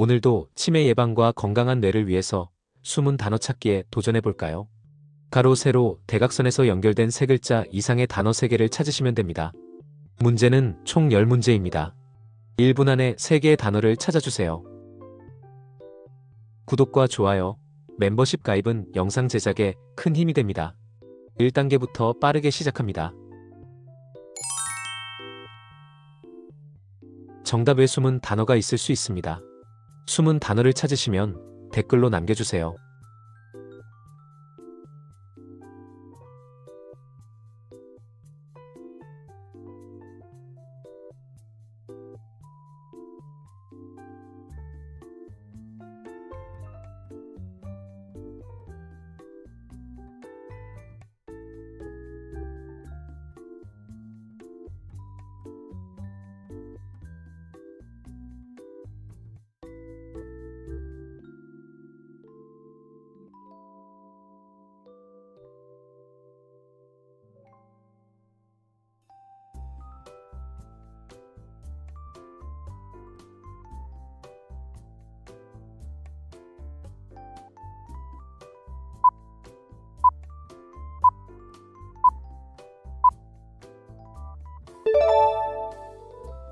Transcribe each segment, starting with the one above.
오늘도 치매 예방과 건강한 뇌를 위해서 숨은 단어 찾기에 도전해 볼까요? 가로 세로 대각선에서 연결된 세 글자 이상의 단어 세 개를 찾으시면 됩니다. 문제는 총 10문제입니다. 1분 안에 3개의 단어를 찾아주세요. 구독과 좋아요, 멤버십 가입은 영상 제작에 큰 힘이 됩니다. 1단계부터 빠르게 시작합니다. 정답에 숨은 단어가 있을 수 있습니다. 숨은 단어를 찾으시면 댓글로 남겨주세요.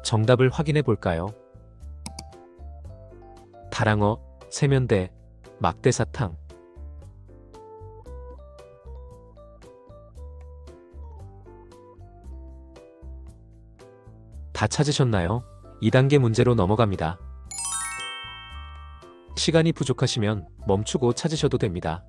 정답을 확인해 볼까요? 다랑어, 세면대, 막대사탕. 다 찾으셨나요? 2단계 문제로 넘어갑니다. 시간이 부족하시면 멈추고 찾으셔도 됩니다.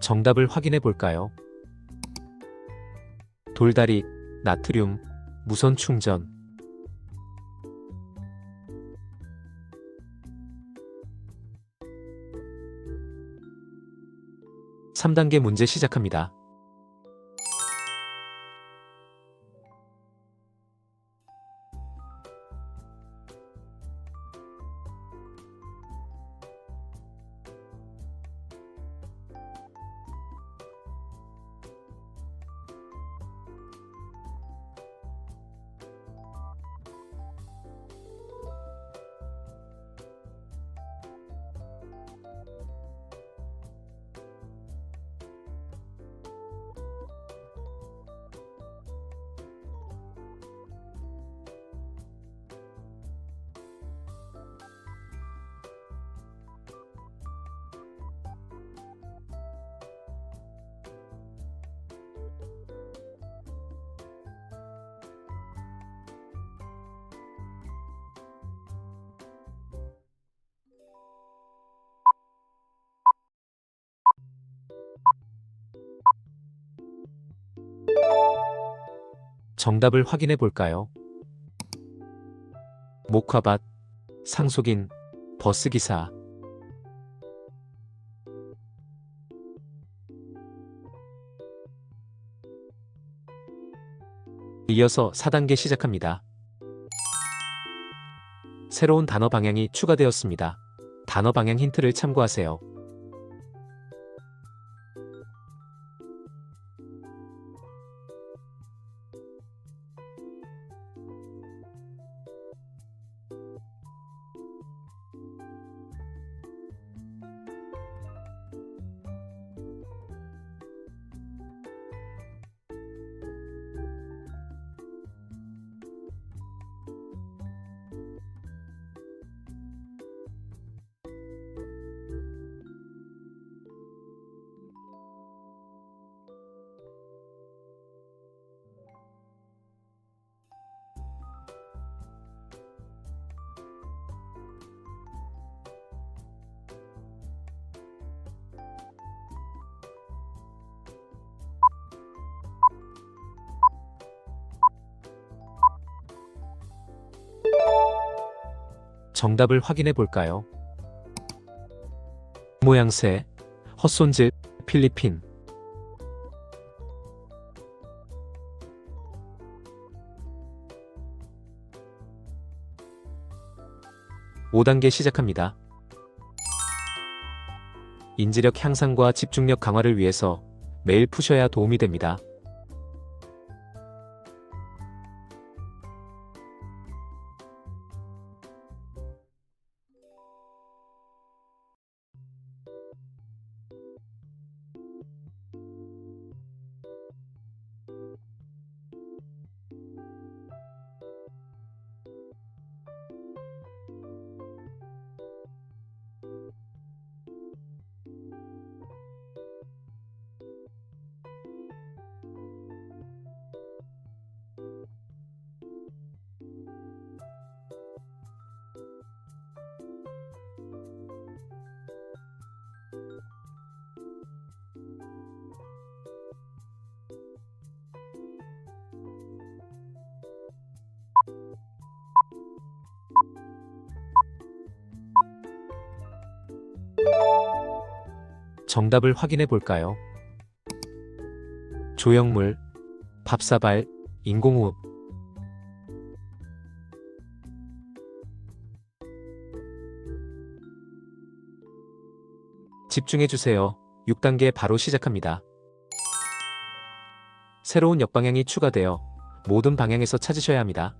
정답을 확인해 볼까요? 돌다리, 나트륨, 무선 충전. 3단계 문제 시작합니다. 정답을 확인해 볼까요? 목화밭, 상속인, 버스기사. 이어서 4단계 시작합니다. 새로운 단어 방향이 추가되었습니다. 단어 방향 힌트를 참고하세요. 정답을 확인해 볼까요? 모양새, 헛손질, 필리핀. 오단계 시작합니다. 인지력 향상과 집중력 강화를 위해서 매일 푸셔야 도움이 됩니다. 정답을 확인해 볼까요? 조형물, 밥사발, 인공호흡. 집중해 주세요. 6단계 바로 시작합니다. 새로운 역방향이 추가되어 모든 방향에서 찾으셔야 합니다.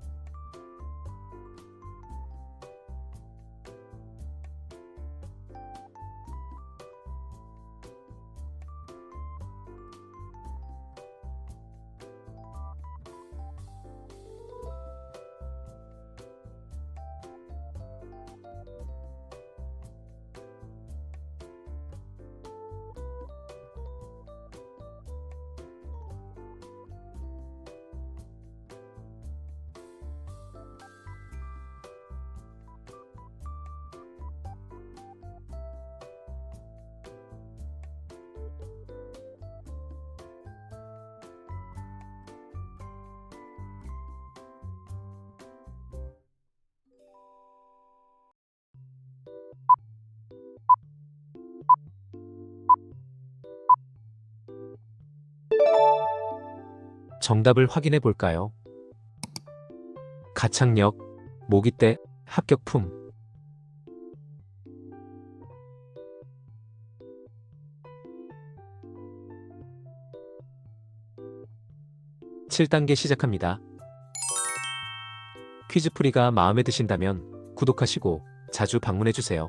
정답을 확인해 볼까요? 가창력, 모기대, 합격품. 칠단계 시작합니다. 퀴즈풀이가 마음에 드신다면 구독하시고 자주 방문해 주세요.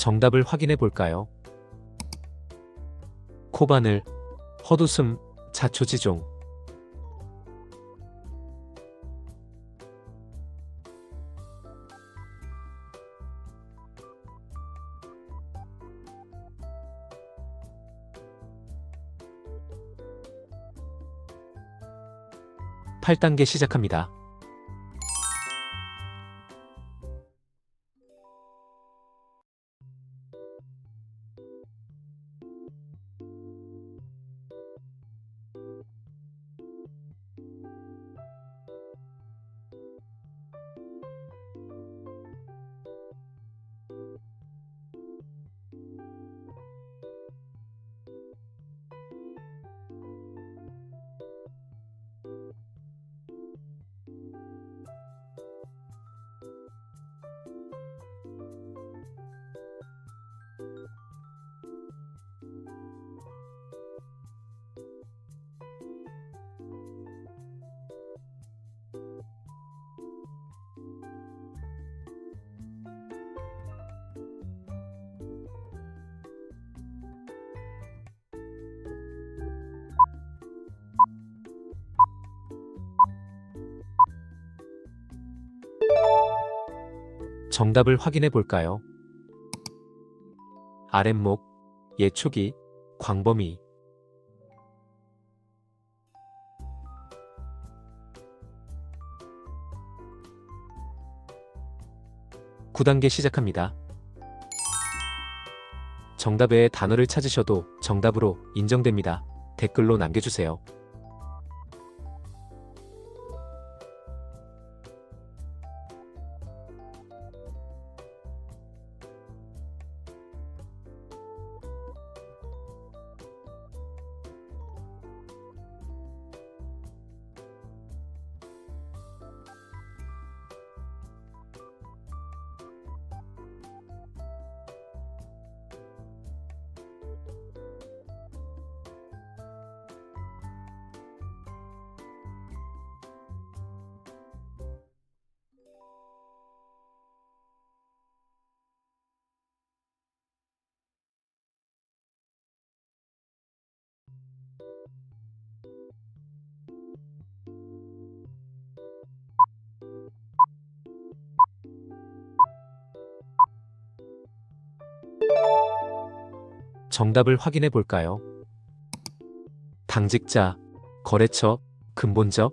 정답을 확인해 볼까요? 코바늘, 헛웃음, 자초지종. 팔단계 시작합니다. 정답을 확인해 볼까요? 아랫목, 예초기, 광범위. 구단계 시작합니다. 정답의 단어를 찾으셔도 정답으로 인정됩니다. 댓글로 남겨주세요. 정답을 확인해 볼까요? 당직자, 거래처, 근본적.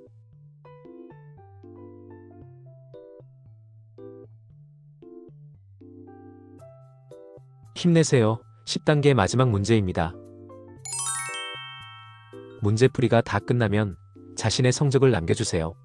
힘내세요. 10단계 마지막 문제입니다. 문제풀이가 다 끝나면 자신의 성적을 남겨주세요.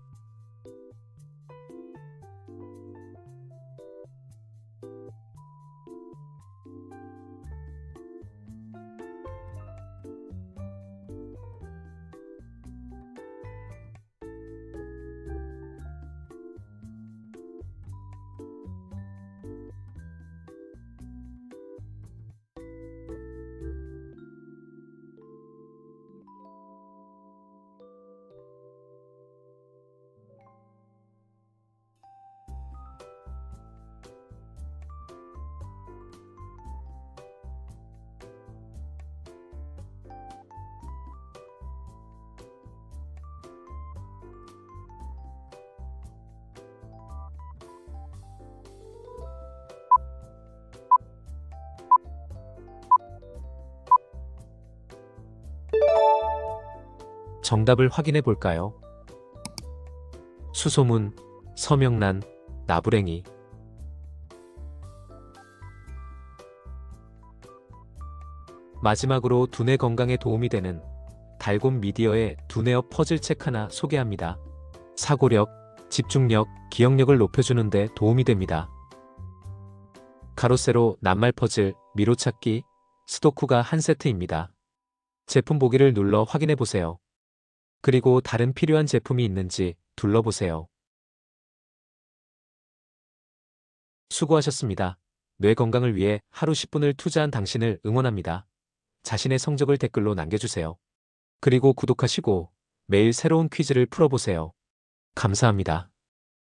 정답을 확인해 볼까요? 수소문, 서명란, 나부랭이. 마지막으로 두뇌 건강에 도움이 되는 달곰 미디어의 두뇌어 퍼즐 책 하나 소개합니다. 사고력, 집중력, 기억력을 높여주는 데 도움이 됩니다. 가로세로 낱말 퍼즐, 미로찾기, 스도쿠가 한 세트입니다. 제품 보기를 눌러 확인해 보세요. 그리고 다른 필요한 제품이 있는지 둘러보세요. 수고하셨습니다. 뇌 건강을 위해 하루 10분을 투자한 당신을 응원합니다. 자신의 성적을 댓글로 남겨주세요. 그리고 구독하시고 매일 새로운 퀴즈를 풀어보세요. 감사합니다.